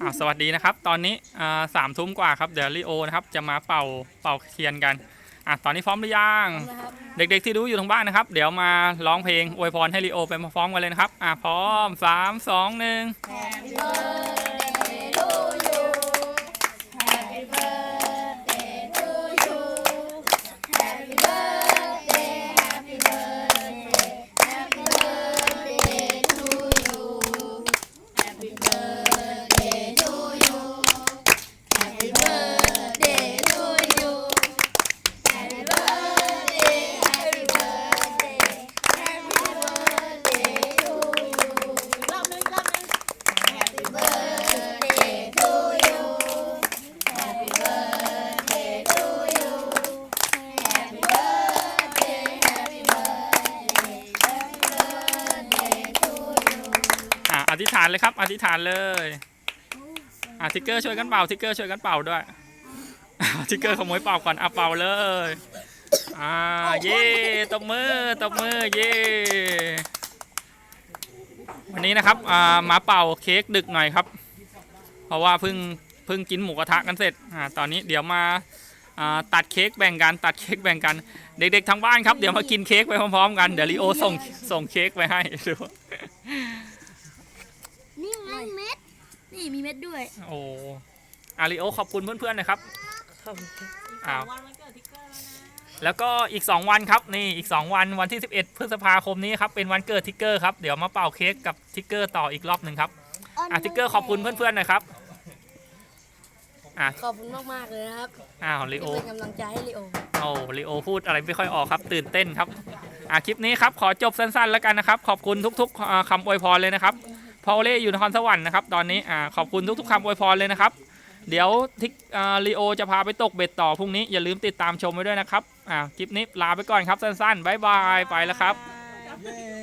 อ่าสวัสดีนะครับ ตอนนี้อ่าสามทุ่มกว่าครับเดี๋ยวลิโอนะครับจะมาเป่าเป่าเทียนกันอะตอนนี้พร้อมหรือยังเด็กๆที่ดูอยู่ทางบ้านนะครับ เดี๋ยวมาร้องเพลงอวยพรให้ลิโอไปพร้อมกันเลยนะครับอะพร้อมสามสองหนึ่ง อธิษฐานเลยครับ อธิษฐานเลยอะทิกเกอร์ช่วยกันเป่าทิกเกอร์ช่วยกันเป่าด้วยทิกเกอร์ขโมยเป่าก่อนอะเป่าเลยอ่าเย่ตบมือตบมือเย่วันนี้นะครับอ่ามาเป่าเค้กดึกหน่อยครับ เพราะว่าเพิ่งเพิ่งกินหมูกระทะกันเสร็จอ่าตอนนี้เดี๋ยวมาอ่าตัดเค้กแบ่งกันตัดเค้กแบ่งกัน เด็กๆทางบ้านครับเดี๋ยวมากินเค้กไปพร้อมๆกันเดี๋ยวลีโอส่งส่งเค้กไปให้ดู นี่ไงเม็ด นี่มี เม็ดด้วย โอ้อาริโอขอบคุณเพื่อนๆนะครับอ้าวแล้วก็อีก 2 วันครับนี่อีก 2 วันวันที่ 11 พฤษภาคมนี้ครับเป็นวันเกิดทิกเกอร์ครับเดี๋ยวมาเป่าเค้กกับทิกเกอร์ต่ออีกรอบหนึ่งครับอะทิกเกอร์ขอบคุณเพื่อนๆหน่อยครับอะขอบคุณมากๆเลยนะครับอ้าวลิโอที่เป็นกำลังใจให้ลิโอโอ้ลิโอพูดอะไรไม่ค่อยออกครับ ตื่นเต้นครับอะคลิปนี้ครับขอจบสั้นๆแล้วกันนะครับ ขอบคุณทุกๆอ่าคำอวยพรเลยนะครับ พอลเล่อยู่นครสวรรค์นะครับตอนนี้อ่าขอบคุณทุกๆคำอวยพรเลยนะครับ เดี๋ยวทิกอ่าลีโอจะพาไปตกเบ็ดต่อพรุ่งนี้อย่าลืมติดตามชมไว้ด้วยนะครับอ่าคลิปนี้ลาไปก่อนครับสั้นๆบายบายไปแล้วครับเชิ